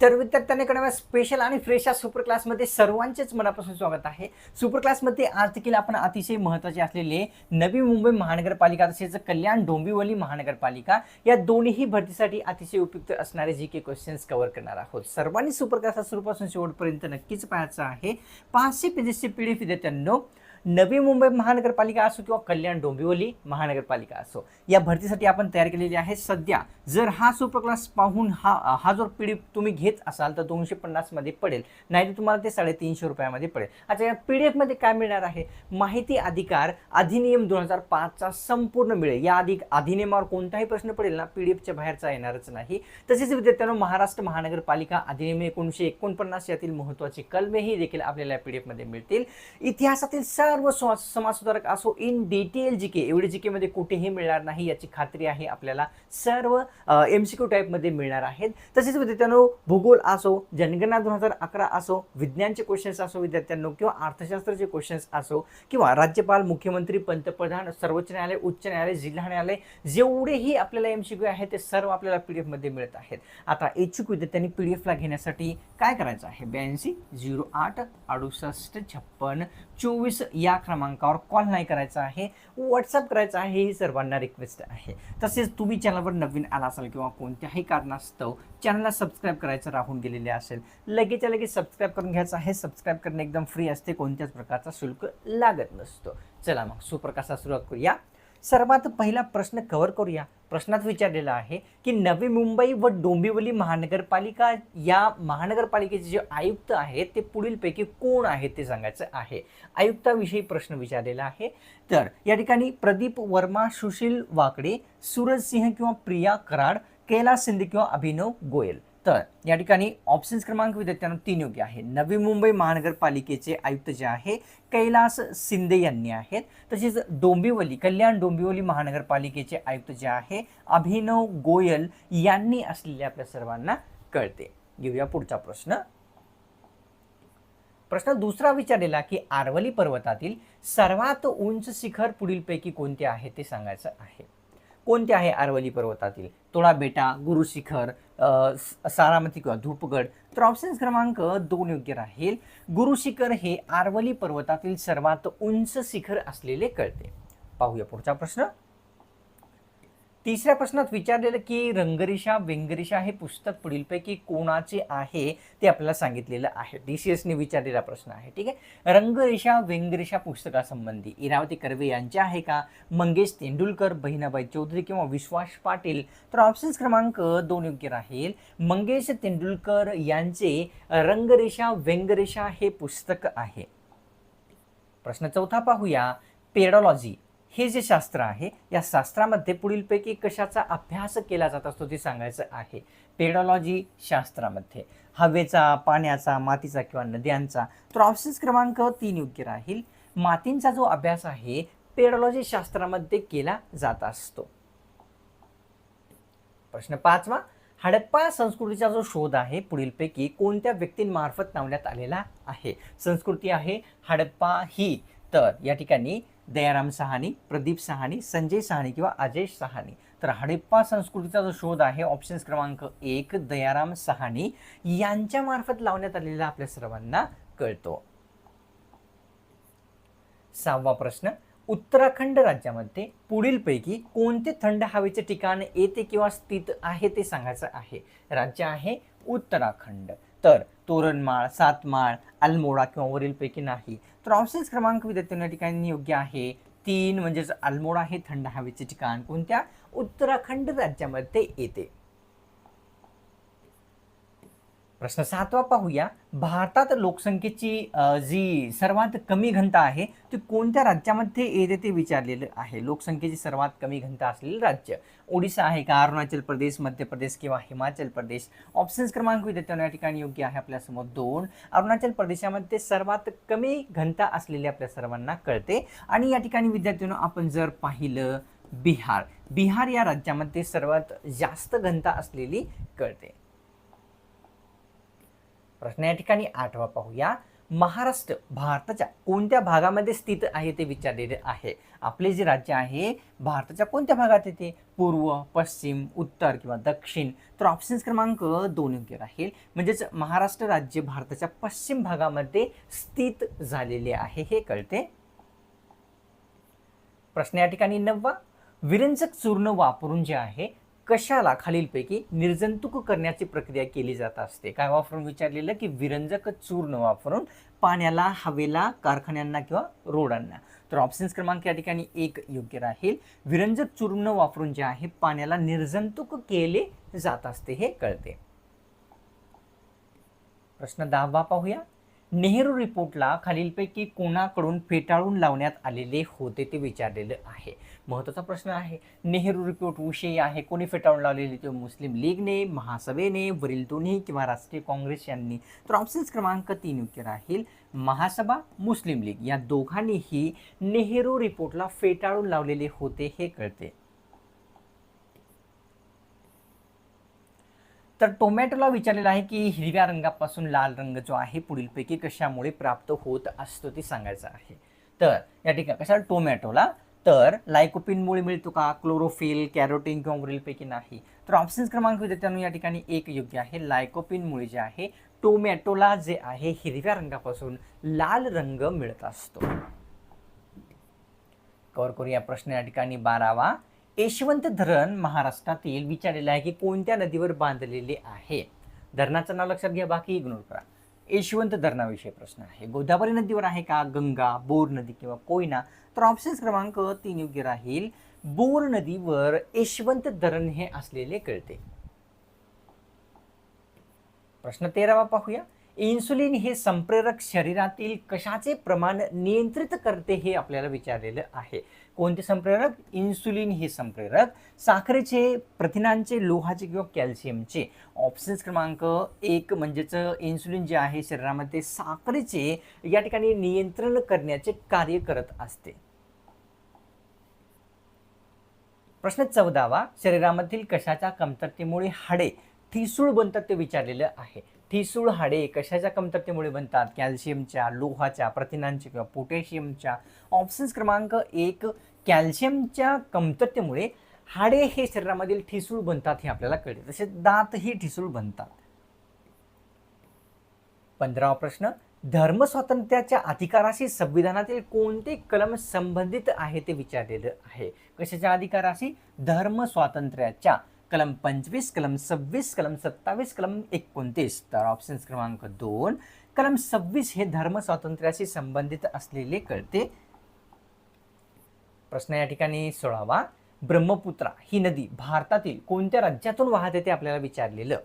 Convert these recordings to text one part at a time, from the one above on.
तर विद्यार्थ्यांकडे स्पेशल आणि फ्रेश या सुपर क्लासमध्ये सर्वांचेच मनापासून स्वागत आहे. सुपर क्लासमध्ये आज देखील आपण अतिशय महत्त्वाचे असलेले नवी मुंबई महानगरपालिका तसेच कल्याण डोंबिवली महानगरपालिका या दोन्ही भरतीसाठी अतिशय उपयुक्त असणारे जी के क्वेश्चन्स कव्हर करणार आहोत. सर्वांनी सुपर क्लास सुरूपासून शेवटपर्यंत नक्कीच पाहायचं आहे. पाचशे पेजेसचे पी डी एफ विद्यार्थ्यांनो नवी मुंबई महानगरपालिका असो किंवा कल्याण डोंबिवली महानगरपालिका असो या भरतीसाठी आपण तयार केलेली आहे. सध्या जर हा सुपर क्लास पाहून हा हा जर पी डी तुम्ही घेत असाल तर दोनशे पन्नासमध्ये पडेल. नाही तर तुम्हाला ते साडेतीनशे रुपयामध्ये पडेल. अच्छा या पी डी एफमध्ये काय मिळणार आहे? माहिती अधिकार अधिनियम दोन हजार पाचचा संपूर्ण मिळेल. या अधिक अधिनियमावर कोणताही प्रश्न पडेल ना पी डी एफच्या बाहेरचा येणारच नाही. तसेच विद्यार्थ्यांना महाराष्ट्र महानगरपालिका अधिनियम एकोणीसशे एकोणपन्नास यातील महत्त्वाचे कलमेही देखील आपल्याला पी डी एफमध्ये मिळतील. इतिहासातील सर्व समाज समाजसुधारक असो इन डिटेल जी के एवढे जी केमध्ये कुठेही मिळणार नाही याची खात्री आहे आपल्याला. सर्व एम सी क्यू टाईपमध्ये मिळणार आहेत. तसेच विद्यार्थ्यांनो भूगोल असो जनगणना दोन हजार अकरा असो विज्ञानचे क्वेश्चन्स असो विद्यार्थ्यांनो किंवा अर्थशास्त्राचे क्वेश्चन्स असो किंवा राज्यपाल मुख्यमंत्री पंतप्रधान सर्वोच्च न्यायालय उच्च न्यायालय जिल्हा न्यायालय जेवढेही आपल्याला एम सी क्यू आहे ते सर्व आपल्याला पी डी एफमध्ये मिळत आहेत. आता इच्छुक विद्यार्थ्यांनी पी डी एफला घेण्यासाठी काय करायचं आहे? ब्याऐंशी झिरो आठ अडुसष्ट छप्पन चोवीस या क्रमांकावर कॉल नाही करायचा आहे व्हॉट्सअप करायचा आहे ही सर्वांना रिक्वेस्ट आहे. तसेच तुम्ही चॅनलवर नवीन आला असाल किंवा कोणत्याही कारणास्तव चॅनलला सबस्क्राईब करायचं राहून गेलेले असेल लगेचच्या लगेच सबस्क्राईब करून घ्यायचं आहे. सबस्क्राईब करणे एकदम फ्री असते कोणत्याच प्रकारचा शुल्क लागत नसतो. चला मग सुप्रकाशा सुरुवात करूया. सर्वात पहिला प्रश्न कव्हर करूया. प्रश्नात विचारलेला आहे की नवी मुंबई व डोंबिवली महानगरपालिका या महानगरपालिकेचे जे आयुक्त आहेत ते पुढीलपैकी कोण आहेत ते सांगायचं आहे. आयुक्ताविषयी प्रश्न विचारलेला आहे. तर या ठिकाणी प्रदीप वर्मा सुशील वाकडे सूरज सिंह किंवा प्रिया कराड कैलास शिंदे किंवा अभिनव गोयल. तर या ठिकाणी ऑप्शन्स क्रमांक विद्यार्थ्यांना तीन योग्य आहे नवी मुंबई महानगरपालिकेचे आयुक्त जे आहे कैलास शिंदे यांनी आहेत. तसेच डोंबिवली कल्याण डोंबिवली महानगरपालिकेचे आयुक्त जे आहे अभिनव गोयल यांनी असलेले आपल्या सर्वांना कळते. घेऊया पुढचा प्रश्न. प्रश्न दुसरा विचारलेला की आरवली पर्वतातील सर्वात उंच शिखर पुढीलपैकी कोणते आहे ते सांगायचं आहे. कोणते आहे आरवली पर्वतातील? तोडा बेटा गुरु शिखर सारामती किंवा धूपगड तर ऑप्शन क्रमांक दोन योग्य राहील. गुरु शिखर हे आरवली पर्वतातील सर्वात उंच शिखर असलेले कळते. पाहूया पुढचा प्रश्न. तिसऱ्या प्रश्नात विचारलेलं की रंगरेषा व्यंगरेषा हे पुस्तक पुढीलपैकी कोणाचे आहे ते आपल्याला सांगितलेलं आहे. डी सी एसने विचारलेला प्रश्न आहे. ठीक आहे? रंगरेषा व्यंगरेषा पुस्तकासंबंधी इरावती कर्वे यांचे आहे का? मंगेश तेंडुलकर बहिणाबाई चौधरी किंवा विश्वास पाटील? तर ऑप्शन्स क्रमांक दोन योग्य राहील. मंगेश तेंडुलकर यांचे रंगरेषा व्यंगरेषा हे पुस्तक आहे. प्रश्न चौथा पाहूया. पेडॉलॉजी. हे जे शास्त्र आहे या शास्त्रामध्ये पुढीलपैकी कशाचा अभ्यास केला जात असतो ते सांगायचं आहे. पेडॉलॉजी शास्त्रामध्ये. हवेचा पाण्याचा मातीचा किंवा नद्यांचा तर ऑप्शन्स क्रमांक तीन योग्य राहील. मातींचा जो अभ्यास आहे पेडॉलॉजी शास्त्रामध्ये केला जात असतो. प्रश्न पाचवा हडप्पा संस्कृतीचा जो शोध आहे पुढीलपैकी कोणत्या व्यक्तींमार्फत लावण्यात आलेला आहे? संस्कृती आहे हडप्पा ही. तर या ठिकाणी दयाराम सहानी प्रदीप सहानी संजय सहानी किंवा अजय सहानी. तर हडप्पा संस्कृतीचा जो शोध आहे ऑप्शन्स क्रमांक एक दयाराम सहानी यांच्यामार्फत लावण्यात आलेला आपल्या सर्वांना कळतो. सहावा प्रश्न उत्तराखंड राज्यामध्ये पुढीलपैकी कोणते थंड हवेचे ठिकाण येते किंवा स्थित आहे ते सांगायचं आहे. राज्य आहे उत्तराखंड. तर तोरणमाळ सातमाळ अल्मोडा किंवा वरीलपैकी नाही. तर ऑप्शन्स क्रमांक विद्यार्थ्यांना या ठिकाणी योग्य आहे. तीन म्हणजेच अल्मोडा हे थंड हवेचे ठिकाण. कोणत्या? उत्तराखंड राज्यामध्ये येते. प्रश्न सातवा पाहूया. भारतात लोकसंख्येची जी सर्वात कमी घनता आहे ती कोणत्या राज्यामध्ये येते ते विचारलेलं आहे. लोकसंख्येची सर्वात कमी घनता असलेलं राज्य. ओडिशा आहे का? अरुणाचल प्रदेश मध्य प्रदेश किंवा हिमाचल प्रदेश? ऑप्शन्स क्रमांक विद्यार्थ्यांना या ठिकाणी योग्य आहे आपल्यासमोर दोन. अरुणाचल प्रदेशामध्ये सर्वात कमी घनता असलेली आपल्या सर्वांना कळते. आणि या ठिकाणी विद्यार्थ्यांना आपण जर पाहिलं बिहार. बिहार या राज्यामध्ये सर्वात जास्त घनता असलेली कळते. प्रश्न या ठिकाणी आठवा पाहूया. महाराष्ट्र भारताच्या कोणत्या भागामध्ये स्थित आहे ते विचारलेले आहे. आपले जे राज्य आहे भारताच्या कोणत्या भागात येते पूर्व पश्चिम उत्तर किंवा दक्षिण? तर ऑप्शन्स क्रमांक दोन योग्य राहील. म्हणजेच महाराष्ट्र राज्य भारताच्या पश्चिम भागामध्ये स्थित झालेले आहे हे कळते. प्रश्न या ठिकाणी नववा. विरंजक चूर्ण वापरून जे आहे कशाला खालीलपैकी निर्जंतुक करण्याची प्रक्रिया केली जात असते? काय वापरून विचारलेलं की विरंजक चूर्ण वापरून पाण्याला हवेला कारखान्यांना किंवा रोडांना? तर ऑप्शन्स क्रमांक या ठिकाणी एक योग्य राहील. विरंजक चूर्ण वापरून जे आहे पाण्याला निर्जंतुक केले जात असते हे कळते. प्रश्न दहावा पाहूया. नेहरू रिपोर्टला खालीलपैकी कोणाकडून फेटाळून लावण्यात आलेले होते ते विचारलेलं आहे. महत्त्वाचा प्रश्न आहे नेहरू रिपोर्ट विषयी आहे कोणी फेटाळून लावलेले ते मुस्लिम लीगने महासभेने वरील दोन्ही किंवा राष्ट्रीय काँग्रेस यांनी? तर ऑप्शन्स क्रमांक तीन योग्य राहील. महासभा मुस्लिम लीग या दोघांनीही नेहरू रिपोर्टला फेटाळून लावलेले होते हे कळते. तर टोमॅटोला विचारलेलं आहे की हिरव्या रंगापासून लाल रंग जो आहे पुढीलपैकी कशामुळे प्राप्त होत असतो ते सांगायचं आहे. तर या ठिकाणी कशाला टोमॅटोला? तर लायकोपिनमुळे मिळतो का? क्लोरोफिल कॅरोटीन किंवा वरीलपैकी नाही. तर ऑप्शन क्रमांक विद्यार्थ्यांनो या ठिकाणी एक योग्य आहे. लायकोपिनमुळे जे आहे टोमॅटोला जे आहे हिरव्या रंगापासून लाल रंग मिळत असतो. कवर करूया प्रश्न या ठिकाणी बारावा. यशवंत धरण महाराष्ट्रातील विचारलेलं आहे की कोणत्या नदीवर बांधलेले आहे? धरणाचं नाव लक्षात घ्या बाकी इग्नोर करा. यशवंत धरणाविषयी प्रश्न आहे. गोदावरी नदीवर आहे का? गंगा बोर नदी किंवा कोयना? तर ऑप्शन्स क्रमांक तीन योग्य राहील. बोर नदीवर यशवंत धरण हे असलेले कळते. प्रश्न तेरावा पाहूया. इन्सुलिन हे संप्रेरक शरीरातील कशाचे प्रमाण नियंत्रित करते हे आपल्याला विचारलेलं आहे. कोणते संप्रेरक? इन्सुलिन हे संप्रेरक. साखरेचे प्रथिनांचे लोहाचे किंवा कॅल्शियमचे. ऑप्शन्स क्रमांक एक म्हणजेच इन्सुलिन जे आहे शरीरामध्ये साखरेचे या ठिकाणी नियंत्रण करण्याचे कार्य करत असते. प्रश्न चौदावा. शरीरामधील कशाच्या कमतरतेमुळे हाडे ठिसूळ बनतात ते विचारलेलं आहे. ठिसूळ हाडे कशाच्या कमतरतेमुळे बनतात? कॅल्शियमच्या लोहाच्या प्रथिनांच्या किंवा पोटॅशियमच्या? ऑप्शन्स क्रमांक एक कॅल्शियमच्या कमतरतेमुळे हाडे हे शरीरामधील ठिसूळ बनतात हे आपल्याला कळते. तसेच दातही ठिसूळ बनतात. पंधरावा प्रश्न धर्म स्वातंत्र्याच्या अधिकाराशी संविधानातील कोणते कलम संबंधित आहे ते विचारलेलं आहे. कशाच्या अधिकाराशी? धर्म स्वातंत्र्याच्या कलम पंचवीस कलम सव्वीस कलम सत्तावीस कलम एकोणतीस. तर ऑप्शन्स क्रमांक दोन कलम सव्वीस हे धर्म स्वातंत्र्याशी संबंधित असलेले कळते. प्रश्न या ठिकाणी सोळावा ब्रह्मपुत्रा ही नदी भारतातील कोणत्या राज्यातून वाहते ते आपल्याला विचारलेलं.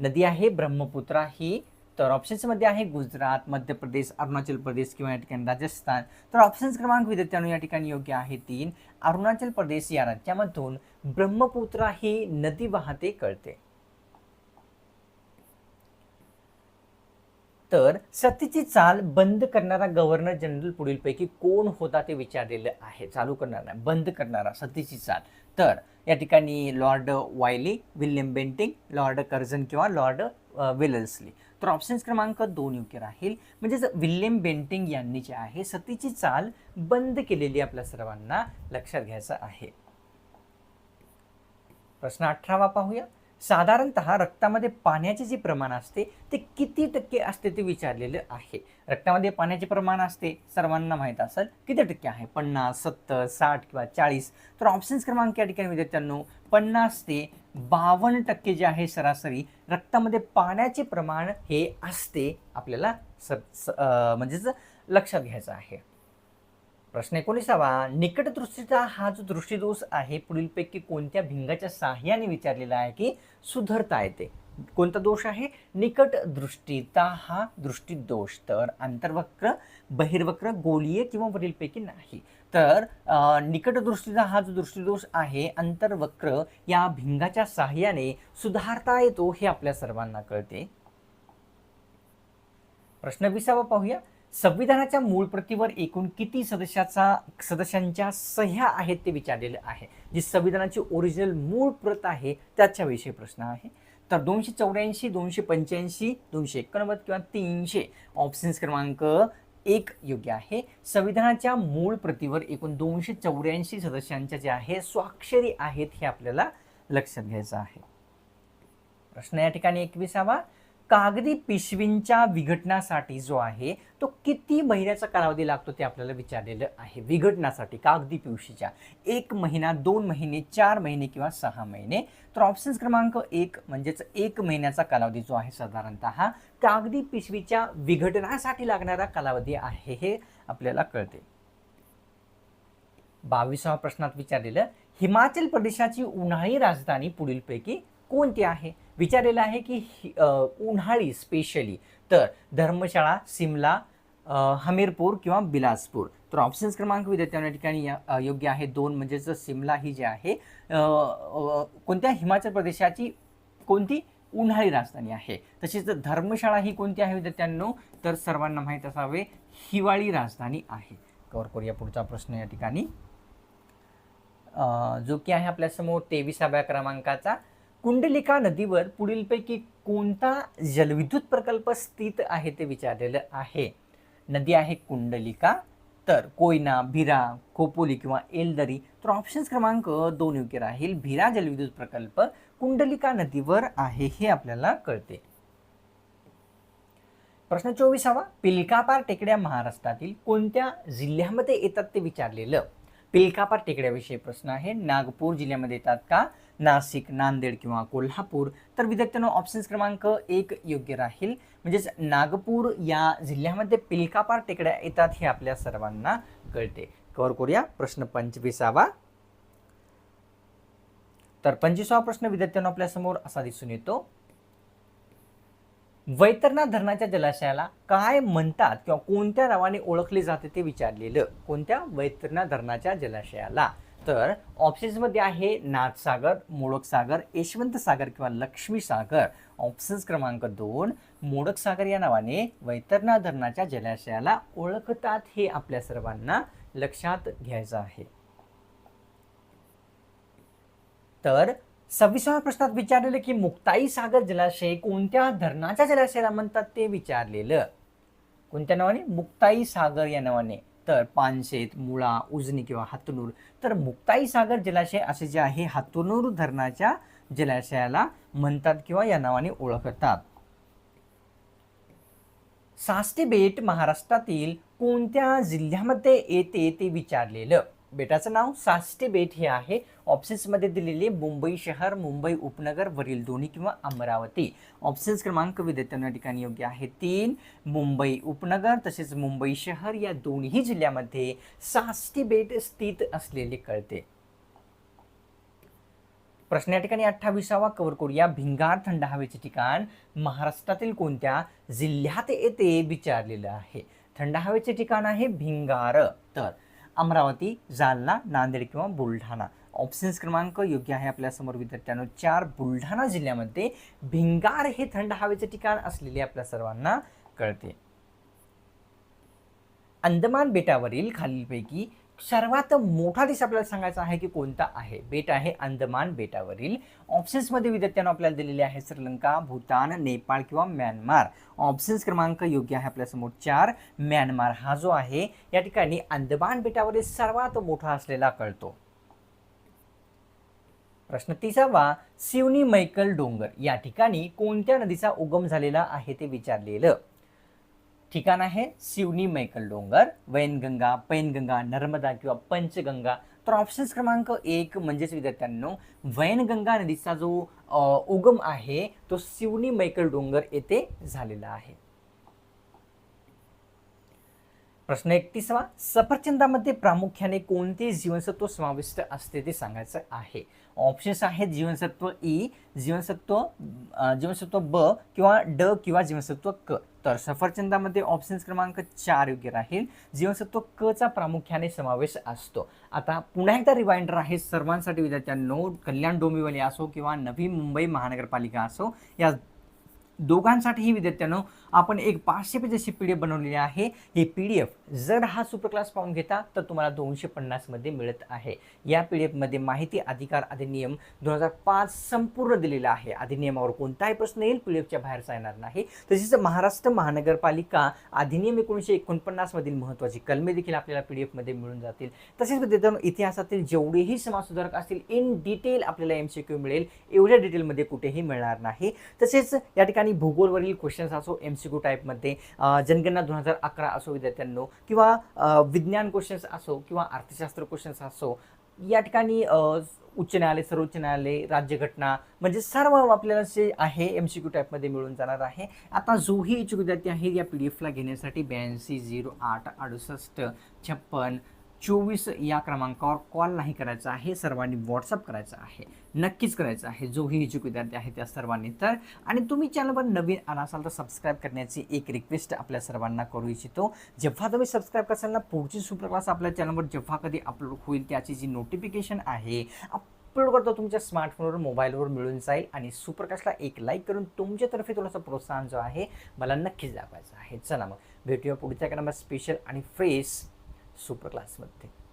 नदी आहे ब्रह्मपुत्रा ही तर ऑप्शन्समध्ये आहे गुजरात मध्य प्रदेश अरुणाचल प्रदेश किंवा या ठिकाणी राजस्थान. तर ऑप्शन्स क्रमांक विद्यार्थ्यांनो या ठिकाणी योग्य आहे तीन. अरुणाचल प्रदेश या राज्यामधून ब्रह्मपुत्रा ही नदी वाहते कळते. तर सतीची चाल बंद करणारा गव्हर्नर जनरल पुढीलपैकी कोण होता ते विचारलेलं आहे. चालू करणार नाही बंद करणारा सतीची चाल. तर या ठिकाणी lord Wavell William Bentinck lord Curzon किंवा लॉर्ड वेलल्सली तर ऑप्शन्स क्रमांक दोन योग्य राहील. म्हणजेच विल्यम बेंटिंग यांनी जे आहे सतीची चाल बंद केलेली आपल्या सर्वांना लक्षात घ्यायचं आहे. प्रश्न अठरावा पाहूया. साधारणतः रक्तामध्ये पाण्याचे जे प्रमाण असते ते किती टक्के असते ते विचारलेलं आहे. रक्तामध्ये पाण्याचे प्रमाण असते सर्वांना माहीत असेल किती टक्के आहे? पन्नास सत्तर साठ किंवा चाळीस. तर ऑप्शन्स क्रमांक या ठिकाणी विद्यार्थ्यांनो पन्नास ते बावन्न टक्के जे आहे सरासरी रक्तामध्ये पाण्याचे प्रमाण हे असते आपल्याला स स- म्हणजेच लक्षात घ्यायचं आहे. प्रश्न एकोणीसावा निकट दृष्टीचा हा जो दृष्टीदोष आहे पुढीलपैकी कोणत्या भिंगाच्या साह्याने विचारलेला आहे की सुधारता येते? कोणता दोष आहे? निकट दृष्टीचा हा दृष्टीदोष. तर आंतरवक्र बहिर्वक्र गोलीय किंवा वरीलपैकी नाही. तर निकट दृष्टीचा हा जो दृष्टीदोष आहे आंतरवक्र या भिंगाच्या साह्याने सुधारता येतो हे आपल्या सर्वांना कळते. प्रश्न विसावा पाहूया. संविधानाच्या मूळ प्रतीवर एकूण किती सदस्याचा सदस्यांच्या सह्या आहेत ते विचारलेले आहे. जी संविधानाची ओरिजिनल मूळ प्रत आहे त्याच्याविषयी प्रश्न आहे. तर दोनशे चौऱ्याऐंशी दोनशे पंच्याऐंशी दोनशे एकोणनव्वद किंवा तीनशे ऑप्शन्स क्रमांक एक योग्य आहे. संविधानाच्या मूळ प्रतीवर एकूण दोनशे चौऱ्याऐंशी सदस्यांच्या ज्या आहे स्वाक्षरी आहेत हे आपल्याला लक्षात घ्यायचं आहे. प्रश्न या ठिकाणी एकविसावा. कागदी पिशवींच्या विघटनासाठी जो आहे तो किती महिन्याचा कालावधी लागतो ते आपल्याला विचारलेलं आहे. विघटनासाठी कागदी पिशवीच्या. एक महिना दोन महिने चार महिने किंवा सहा महिने. तर ऑप्शन्स क्रमांक एक म्हणजेच एक महिन्याचा कालावधी जो आहे साधारणतः कागदी पिशवीच्या विघटनासाठी लागणारा कालावधी आहे हे आपल्याला कळते. बावीसाव्या प्रश्नात विचारलेलं हिमाचल प्रदेशाची उन्हाळी राजधानी पुढीलपैकी कोणती आहे? विचारलेलं आहे की हि- उन्हाळी स्पेशली तर धर्मशाळा सिमला हमीरपूर किंवा बिलासपूर. तर ऑप्शन्स क्रमांक विद्यार्थ्यांना ठिकाणी योग्य आहे. दोन म्हणजेच सिमला ही जी आहे कोणत्या हिमाचल प्रदेशाची कोणती उन्हाळी राजधानी आहे? तसेच धर्मशाळा ही कोणती आहे विद्यार्थ्यांनो? तर सर्वांना माहीत असावे हिवाळी राजधानी आहे. कवर करूया पुढचा प्रश्न या ठिकाणी. जो की आहे आपल्यासमोर तेविसाव्या क्रमांकाचा. कुंडलिका नदीवर पुढीलपैकी कोणता जलविद्युत प्रकल्प स्थित आहे ते विचारलेलं आहे. नदी आहे कुंडलिका तर कोयना भिरा खोपोली किंवा एलदरी तर ऑप्शन्स क्रमांक दोन योग्य राहील. भिरा जलविद्युत प्रकल्प कुंडलिका नदीवर आहे हे आपल्याला कळते. प्रश्न चोवीसावा. पिलकापार टेकड्या महाराष्ट्रातील कोणत्या जिल्ह्यामध्ये येतात ते विचारलेलं? पिलकापार टेकड्याविषयी प्रश्न आहे. नागपूर जिल्ह्यामध्ये येतात का? नाशिक नांदेड किंवा कोल्हापूर तर विद्यार्थ्यांनो ऑप्शन्स क्रमांक एक योग्य राहील. म्हणजेच नागपूर या जिल्ह्यामध्ये पिलकापार टेकड्या येतात हे आपल्या सर्वांना कळते. कवर करूया प्रश्न पंचवीसावा. तर पंचवीसावा प्रश्न विद्यार्थ्यांनो आपल्यासमोर असा दिसून येतो. वैतरणा धरणाच्या जलाशयाला काय म्हणतात किंवा कोणत्या नावाने ओळखले जाते ते विचारलेलं. कोणत्या वैतरणा धरणाच्या जलाशयाला? तर ऑप्शन्समध्ये आहे नाथसागर मोडक सागर यशवंत सागर किंवा लक्ष्मी सागर. ऑप्शन्स क्रमांक दोन मोडक सागर या नावाने वैतरणा धरणाच्या जलाशयाला ओळखतात हे आपल्या सर्वांना लक्षात घ्यायचं आहे. तर सव्वीसाव्या प्रश्नात विचारलेलं की मुक्ताई सागर जलाशय कोणत्या धरणाच्या जलाशयाला म्हणतात ते विचारलेलं. कोणत्या नावाने? मुक्ताई सागर या नावाने. तर पानशेत मुळा उजनी किंवा हातनूर. तर मुक्ताई सागर जलाशय असे जे आहे हातनूर धरणाच्या जलाशयाला म्हणतात किंवा या नावाने ओळखतात. साष्टी बेट महाराष्ट्रातील कोणत्या जिल्ह्यामध्ये येते ते विचारलेलं? बेटाचं नाव साष्टी बेट हे आहे. ऑप्शन्समध्ये दिलेले मुंबई शहर मुंबई उपनगर वरील दोन्ही किंवा अमरावती. ऑप्शन्स क्रमांक विद्यार्थ्यांना ठिकाणी योग्य आहे. तीन मुंबई उपनगर तसेच मुंबई शहर या दोन्ही जिल्ह्यामध्ये साष्टी बेट स्थित असलेले कळते. प्रश्न या ठिकाणी अठ्ठावीसावा. कव्हर करूया. भिंगार थंड हवेचे ठिकाण महाराष्ट्रातील कोणत्या जिल्ह्यात येते विचारलेलं आहे. थंड हवेचे ठिकाण आहे भिंगार. तर अमरावती जालना नांदेड किंवा बुलढाणा. ऑप्शन्स क्रमांक योग्य आहे आपल्यासमोर विद्यार्थ्यांनो. चार बुलढाणा जिल्ह्यामध्ये भिंगार हे थंड हवेचे ठिकाण असलेले आपल्या सर्वांना कळते. अंदमान बेटावरील खालीलपैकी सर्वात मोठा देश आपल्याला सांगायचा आहे की कोणता आहे? बेट आहे अंदमान बेटावरील. ऑप्शन्समध्ये विद्यार्थ्यांना आपल्याला दिलेले आहे श्रीलंका भूतान नेपाळ किंवा म्यानमार. ऑप्शन्स क्रमांक योग्य आहे आपल्यासमोर चार. म्यानमार हा जो आहे या ठिकाणी अंदमान बेटावरील सर्वात मोठा असलेला कळतो. प्रश्न तिसावा सिवनी मैकल डोंगर. या ठिकाणी कोणत्या नदीचा उगम झालेला आहे ते विचारलेलं. ठिकाण आहे सिवनी मैकल डोंगर वैनगंगा पैनगंगा नर्मदा किंवा पंचगंगा. तर ऑप्शन्स क्रमांक एक म्हणजेच विद्यार्थ्यांनो वैनगंगा नदीचा जो उगम आहे तो सिवनी मैकल डोंगर येथे झालेला आहे. प्रश्न एकतीसवा सफरचंदामध्ये प्रामुख्याने कोणते जीवनसत्व समाविष्ट असते ते सांगायचं आहे. ऑप्शन्स आहेत जीवनसत्व ई जीवनसत्व जीवनसत्व ब किंवा ड किंवा जीवनसत्व क. तर सफरचंदामध्ये ऑप्शन्स क्रमांक चार योग्य राहील. जीवनसत्व क चा प्रामुख्याने समावेश असतो. आता पुन्हा एकदा रिमाइंडर आहे सर्वांसाठी विद्यार्थ्यांनो कल्याण डोंबिवली असो किंवा नवी मुंबई महानगरपालिका असो या दोघांसाठीही विद्यार्थ्यांनो आपण एक पाचशे पेजेसची अशी पी डी एफ बनवलेली आहे. ही पी डी एफ जर हा सुपर क्लास पाहून घेता तर तुम्हाला दोनशे पन्नासमध्ये मिळत आहे. या पी डी एफमध्ये माहिती अधिकार अधिनियम दोन हजार पाच संपूर्ण दिलेला आहे. अधिनियमावर कोणताही प्रश्न येईल पी डी एफच्या बाहेरचा येणार नाही. तसेच महाराष्ट्र महानगरपालिका अधिनियम एकोणीसशे एकोणपन्नासमधील महत्त्वाची कलमे देखील आपल्याला पी डी एफमध्ये मिळून जातील. तसेच विद्यार्थ्यांनो इतिहासातील जेवढेही समाजसुधारक असतील इन डिटेल आपल्याला एम सी क्यू मिळेल. एवढ्या डिटेलमध्ये कुठेही मिळणार नाही. तसेच या ठिकाणी भूगोलवरील क्वेश्चन्स असो एम सी क्यू टाईपमध्ये जनगणना दोन हजार अकरा असो विद्यार्थ्यांनो किंवा विज्ञान क्वेश्चन्स असो किंवा अर्थशास्त्र क्वेश्चन्स असो या ठिकाणी उच्च न्यायालय सर्वोच्च न्यायालय राज्यघटना म्हणजे सर्व आपल्याला जे आहे एम सी क्यू टाईपमध्ये मिळून जाणार आहे. आता जोही इच्छुक विद्यार्थी आहे या पी डी एफला घेण्यासाठी ब्याऐंशी झिरो आठ अडुसष्ट छप्पन चोवीस या क्रमांकावर कॉल नाही करायचा आहे सर्वांनी व्हॉट्सअप करायचा आहे. नक्कीच करायचं आहे. जोही इच्छुक विद्यार्थी आहे त्या सर्वांनी तर. आणि तुम्ही चॅनलवर नवीन आला असाल तर सबस्क्राईब करण्याची एक रिक्वेस्ट आपल्या सर्वांना करू इच्छितो. जेव्हा तुम्ही सबस्क्राईब कराल ना पुढची सुपर क्लास आपल्या चॅनलवर जेव्हा कधी अपलोड होईल त्याची जी नोटिफिकेशन आहे अपलोड करतो तुमच्या स्मार्टफोनवर मोबाईलवर मिळून जाईल. आणि सुपरकास्टला एक लाईक करून तुमच्यातर्फे थोडासा प्रोत्साहन जो आहे मला नक्कीच दाखवायचं आहे. चला मग भेटूया पुढच्या एका नंबर स्पेशल आणि फ्रेश सुपर क्लासमध्ये.